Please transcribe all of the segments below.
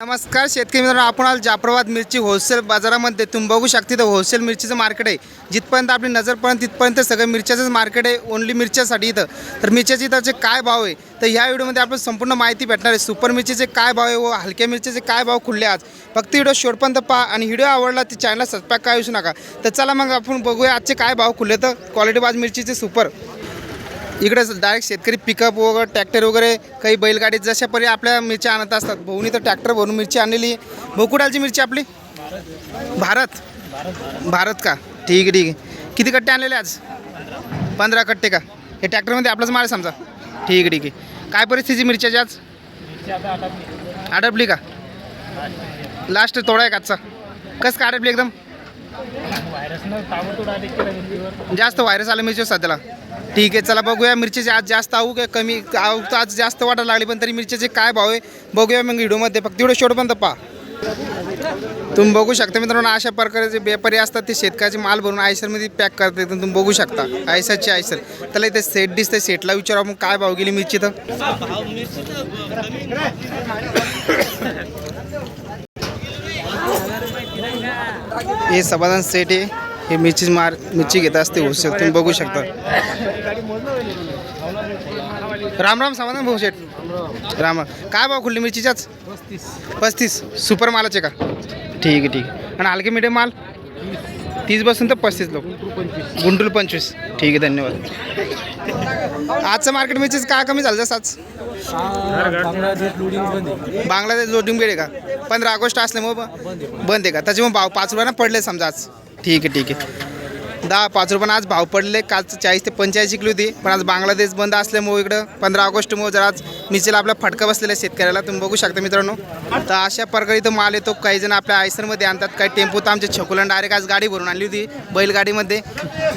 नमस्कार शेतकरी मित्रांनो आपण आज जाफराबाद मिरची होलसेल बाजारामध्ये तुम्ही बघू शकता तर होलसेल मिरचीचं मार्केट आहे. जिथपर्यंत आपली नजर पडेल तिथपर्यंत सगळं मिरच्याचंच मार्केट आहे ओनली मिरच्यासाठी इथं. तर मिरच्याचे इथंचे काय भाव आहे तर ह्या व्हिडिओमध्ये आपण संपूर्ण माहिती भेटणार आहे. सुपर मिरचीचे काय भाव आहे व हलक्या मिरचीचे काय भाव खुलले आज फक्त व्हिडिओ शेवटपर्यंत पहा आणि व्हिडिओ आवडला तर चॅनलला सबस्क्राईब काय विसू नका. तर चला मग आपण बघूया आजचे काय भाव खुलले तर क्वालिटी बाज मिरचीचे सुपर इकडे डायरेक्ट शेतकरी पिकअप वगैरे ट्रॅक्टर वगैरे काही बैलगाडीत जशा परी आपल्या मिरची आणत असतात. भाऊनी तर ट्रॅक्टर भरून मिरची आणलेली आहे. भाऊ कुडालची मिरची आपली? भारत. भारत का? ठीक आहे ठीक आहे. किती कट्टे आणलेले आज? पंधरा कट्टे का? हे ट्रॅक्टरमध्ये आपलाच माल समजा. ठीक आहे ठीक आहे. काय परिस्थिती मिरच्याची आज? आडपली का? लास्ट तोडा आहे काचचा कसं का आडपली एकदम? जास्त व्हायरस आलं मिरची सध्याला. ठीक आहे चला बघूया. मिरचीचे आज जास्त आऊ काय कमी आऊ तर आज जास्त वाटायला लागली पण तरी मिरचीचे काय भाव आहे बघूया मग व्हिडिओमध्ये. फक्त व्हिडिओ शेवटपर्यंत पहा. तुम्ही बघू शकता मित्रांनो अशा प्रकारे जे व्यापारी असतात ते शेतकऱ्याचे माल भरून आयसरमध्ये पॅक करतात. तर तुम्ही बघू शकता आयसरचे आयसर. त्याला इथे सेट दिसते सेटला विचारा मग काय भाव गेली मिरची तर? हे समाधान सेट आहे. हे मिरची मार मिरची घेत असते होऊ शकतो. तुम्ही बघू शकता. राम राम समाधान भाऊ शेठ. राम. काय भाव खुल्ली मिरचीच्याच? पस्तीस. सुपर मालाचे का? ठीक आहे ठीक आहे. आणि हलके मिडियम माल? तीस बसून तर पस्तीस लोक. गुंटूल पंचवीस. ठीक आहे धन्यवाद. आजचं मार्केट मिरचीच काय कमी झालं जसं आज? बांगलादेश लोडिंग आहे. का? पंधरा ऑगस्ट असले मग बंद आहे का? त्याच्यामुळे भाव पाच रुपयानं पडले समजा आज. ठीक आहे ठीक आहे. दहा पाच रुपयानं आज भाव पडले. काल चाळीस ते पंचाळीस शिकली होती. पण आज बांगलादेश बंद असल्यामुळे इकडं पंधरा ऑगस्टमुळे जर आज मिसेल आपला फटका बसलेला आहे शेतकऱ्याला. तुम्ही बघू शकता मित्रांनो. तर अशा प्रकारे इथं माल येतो. काही जण आपल्या आयसरमध्ये आणतात. काही टेम्पो तर आमच्या छकुलन डायरेक्ट आज गाडी भरून आणली होती. बैलगाडीमध्ये.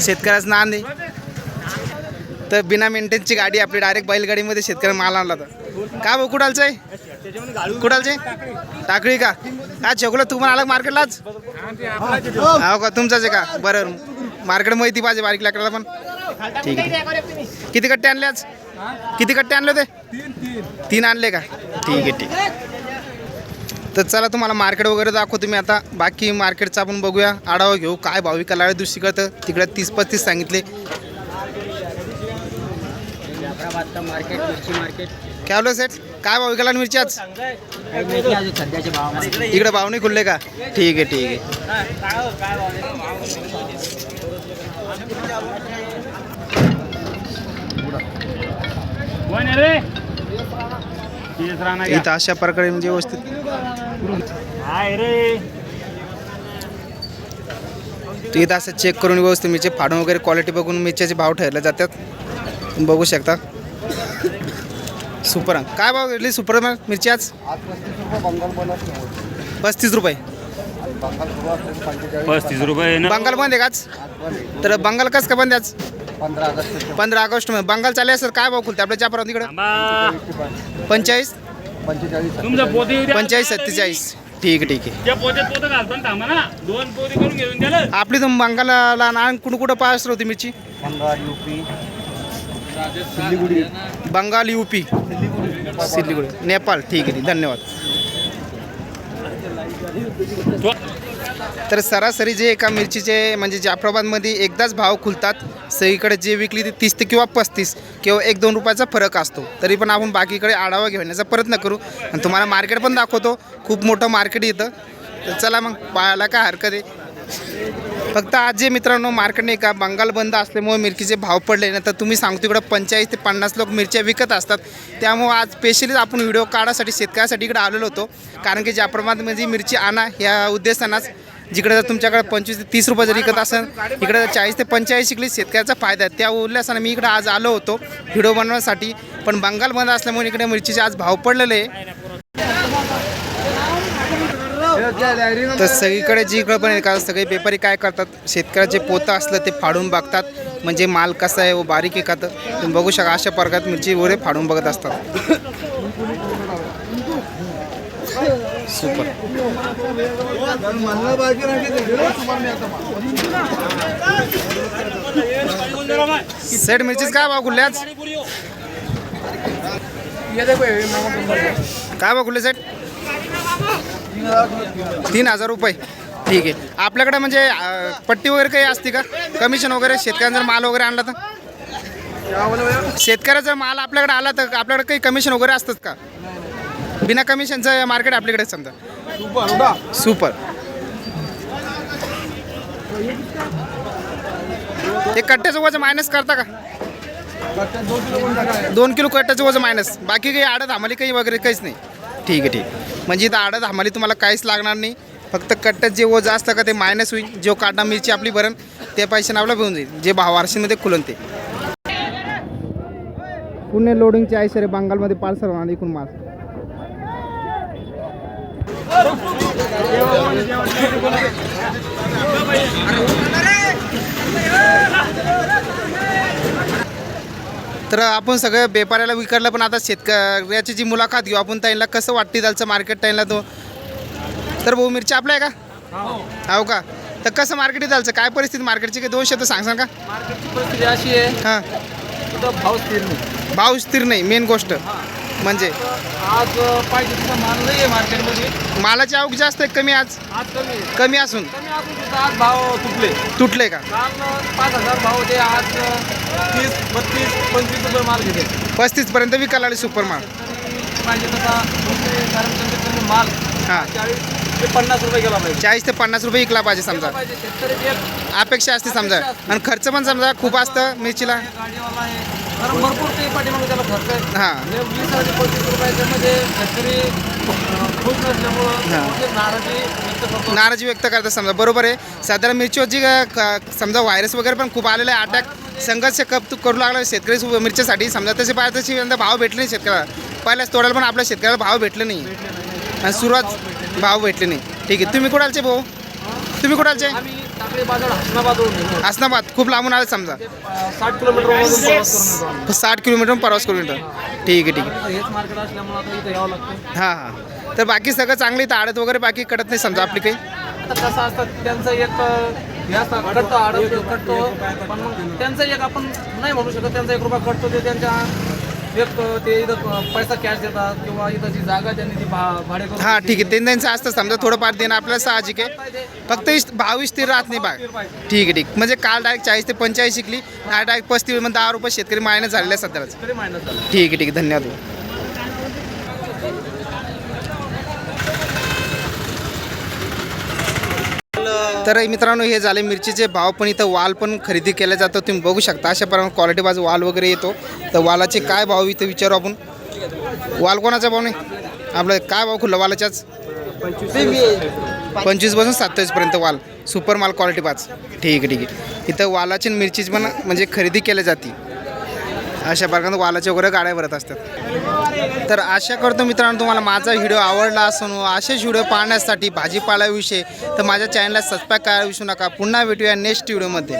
शेतकऱ्याचं नांद आहे. तर बिना मेंटेनची गाडी आपली. डायरेक्ट बैलगाडीमध्ये शेतकरी माल आणला होता. का भाऊ कुठालचं आहे? कुडालचे टाकळी का? काय छकुला तू पण आला मार्केटलाच हो का? तुमचाच आहे का? बरं. मार्केट माहिती पाहिजे बारीक लाकडाला पण. ठीक आहे. किती कट्टे आणले आज? किती कट्टे आणले होते? तीन आणले का? ठीक आहे ठीक आहे. तर चला तुम्हाला मार्केट वगैरे दाखवतो मी आता. बाकी मार्केटचा आपण बघूया. आढावा घेऊ. काय भाविकाला लागले दुसरीकडं तिकडे तीस पस्तीस सांगितले. जाफराबादचं मार्केट मिरची मार्केट काय बोललो सेट काय भाव लागले मिरची आज? सध्याचे भाव इकडे भाव नाही खुलले का? ठीक आहे ठीक आहे. इथं अशा प्रकारे म्हणजे व्यवस्थित. इथं असं चेक करून व्यवस्थित मिरची फाडून वगैरे क्वालिटी बघून मिरच्याचे भाव ठरले जातात. बघू शकता. सुपर काय भाव घेतली सुपर मिरची आज? पस्तीस रुपये. पस्तीस रुपये बंगाल बंद आहे का आज? तर बंगाल कसं का बंद आहे आज? पंधरा ऑगस्ट पंधरा ऑगस्टमध्ये. बंगाल चालले सर. काय भाव खुलते आपल्या जाफरात तिकडं. पंचेचाळीस. पंचेचाळीस सत्तेचाळीस. ठीक आहे ठीक आहे. आपली तर बंगालला ना कुठं कुठं पास होती मिरची? सिल्लीगुडी. बंगाल यूपी सिल्लीगुडी. नेपाळ ठीक आहे ठीक धन्यवाद. तर सरासरी जे एका मिरचीचे म्हणजे जाफराबादमध्ये एकदाच भाव खुलतात. सगळीकडे जे विकली ते तीस ते किंवा पस्तीस किंवा एक दोन रुपयाचा फरक असतो. तरी पण आपण बाकीकडे आढावा घेण्याचा प्रयत्न करू. आणि तुम्हाला मार्केट पण दाखवतो. खूप मोठं मार्केट येतं. तर चला मग पाहायला काय हरकत आहे. फक्त आज जे मित्रांनो मार्केट नाही का बंगाल बंद असल्यामुळे मिरचीचे भाव पडले ना तर तुम्ही सांगतो इकडं पंचेचाळीस ते पन्नास लोक मिरच्या विकत असतात. त्यामुळे आज स्पेशली आपण व्हिडिओ काढासाठी शेतकऱ्यासाठी इकडे आलेलो होतो. कारण की ज्या प्रमाणात म्हणजे मिरची आणा ह्या उद्देशानाच जिकडे जर तुमच्याकडे पंचवीस ते तीस रुपये जर विकत असेल इकडे जर चाळीस ते पंचेचाळीस इकडे शेतकऱ्याचा फायदा आहे. त्या उल्हासानं मी इकडे आज आलो होतो व्हिडिओ बनवण्यासाठी. पण बंगाल बंद असल्यामुळे इकडे मिरचीचे आज भाव पडलेले आहे. तर सगळीकडे जी इकडं पण आहे सगळे व्यापारी काय करतात? शेतकऱ्याचे पोतं असलं ते फाडून बघतात. म्हणजे माल कसा आहे व बारीक आहे का तर तुम्ही बघू शका अशा प्रकारात मिरची वगैरे फाडून बघत असतात. सुपर सेट मिरचीच काय भाव खुलले काय भाव खुलले सेट? तीन हजार रुपये. ठीक आहे. आपल्याकडे म्हणजे अं, पट्टी वगैरे काही असते का? कमिशन वगैरे शेतकऱ्यांना जर माल वगैरे आणला तर? शेतकऱ्याचा जर माल आपल्याकडे आला तर आपल्याकडे काही कमिशन वगैरे असतात का? बिना कमिशनचं मार्केट आपल्याकडे समजा. सुपर ते कट्ट्याचं वजन मायनस करता का? दोन किलो कट्ट्याचं वजन मायनस बाकी काही आडत आम्हाला काही वगैरे काहीच नाही. ठीक आहे ठीक आहे. म्हणजे इथं आडत हमाली तुम्हाला काहीच लागणार नाही. फक्त कट्ट्यात जे वजन असतं का ते मायनस होईल. जो काटा मिरची आपली भरण ते पैशाने आपल्याला भेटून जाईल. जे भाव वारशीमध्ये खुलन ते. पुणे लोडिंगचे आहे सर बंगालमध्ये पार्सल होणार एकूण माल. तर आपण सगळं व्यापाऱ्याला विकायला पण आता शेतकऱ्याची जी मुलाखत घेऊ आपण त्यांना कसं वाटते त्याचं मार्केट त्यांना तो? तर भाऊ मिरची आपल्या आहे का? हो का? तर कसं मार्केट आहे काय परिस्थिती? मार्केटची काही दोन शब्द सांगसान का? मार्केटची परिस्थिती अशी आहे. हां. भाव स्थिर नाही. भाव स्थिर नाही मेन गोष्ट. म्हणजे? आज पाहिजे तसा माल नाही आहे मार्केटमध्ये. मालाची आवक जास्त आहे कमी आज? आज कमी आहे. कमी असून? कमी असून सुद्धा आज भाव तुटले. तुटले का? काल पाच हजार भाव होते. आज तीस बत्तीस पंचवीस रुपये माल घेते. पस्तीसपर्यंत विकायला लागले सुपर माल. पाहिजे तसा कारण माल हां. चाळीस ते पन्नास रुपये गेला पाहिजे. चाळीस ते पन्नास रुपये विकला पाहिजे समजा. पाहिजे. शेतकऱ्याची एक अपेक्षा असते समजा. आणि खर्च पण समजा खूप असतं मिरचीला. गाडीवाला आहे. कारण भरपूर ते पाठीमागे त्याला खर्च आहे. हां. हे वीस आणि पंचवीस रुपयाच्यामध्ये शेतकरी खुश नसल्यामुळं नाराजी व्यक्त करतो. नाराजी व्यक्त करतात समजा. बरोबर आहे. साधारण मिरचीवरची अ, क- समजा व्हायरस वगैरे पण खूप आलेला आहे. अटॅक संघर्ष कप करू लागला शेतकरी सु- मिरचीसाठी. समजा तसे पाहिजे तशी यंदा भाव भेटले नाही शेतकऱ्याला. पहिल्याच तोडायला पण आपल्या शेतकऱ्याला भाव भेटले नाही. आणि सुरुवात भाव भेटले नाही. ठीक आहे. तुम्ही कुणालचे भाऊ? तुम्ही कुणालचे आम्ही टाकळी बाजार हसनाबादवरून घेतो हसनाबाद. खूप लांबून आले समजा. साठ आम्ही. साठ किलोमीटर प्रवास करून येतो. ठीक आहे ठीक आहे. आता हेच मार्केट असल्यामुळे आता इथं यावं लागतं. हां हां. तर बाकी सगळं चांगलं इथं आडत वगैरे बाकी कडत नाही समजा आपली काही? आता कसं असतं त्यांचं एक हे कटतो आडत कटतो पण मग त्यांचं एक आपण नाही म्हणू शकत त्यांचा एक रुपया कटतो ते त्यांच्या एक ते इथं पैसा कॅश देतात किंवा इथं जी जागा त्यांनी ती भा- भाडे करून हां ठीक आहे. ते त्यांचं असतं समजा थोडंफार देणं आपल्याला साहजिक आहे. फक्त इस- भाव स्थिर राहत नाही बाग ठीक आहे ठीक. म्हणजे काल डायरेक्ट चाळीस ते पंचेचाळीस शिकली. डायरेक्ट पस्तीस म्हणजे दहा रुपये शेतकरी मायनस झालेले आहे सध्याच तरी मायनस झालं ठीक आहे ठीक आहे. धन्यवाद. तर मित्रांनो हे झाले मिरचीचे भाव पण इथं वाल पण खरेदी केला जातं. तुम्ही बघू शकता अशा प्रमाणे क्वालिटी बाजू वाल वगैरे येतो. तर वालाचे काय भाव इथं विचारू आपण? वाल कोणाचा भाव नाही? आपलं काय भाव खुल्ला वालाच्याच? पंचवीसपासून सत्तावीसपर्यंत वाल. सुपर माल क्वालिटी पाच. ठीक आहे ठीक आहे. इथं वालाची आणि मिरचीची पण म्हणजे खरेदी केल्या जाते. अशा प्रकारे वालाचे वगैरे गाड्या भरत असतात. तर आशा करतो मित्रांनो तुम्हाला माझा व्हिडिओ आवडला असून असेच व्हिडिओ पाहण्यासाठी भाजीपाल्याविषयी तर माझ्या चॅनलला सबस्क्राईब करायला विसरू नका. पुन्हा भेटूया नेक्स्ट व्हिडिओमध्ये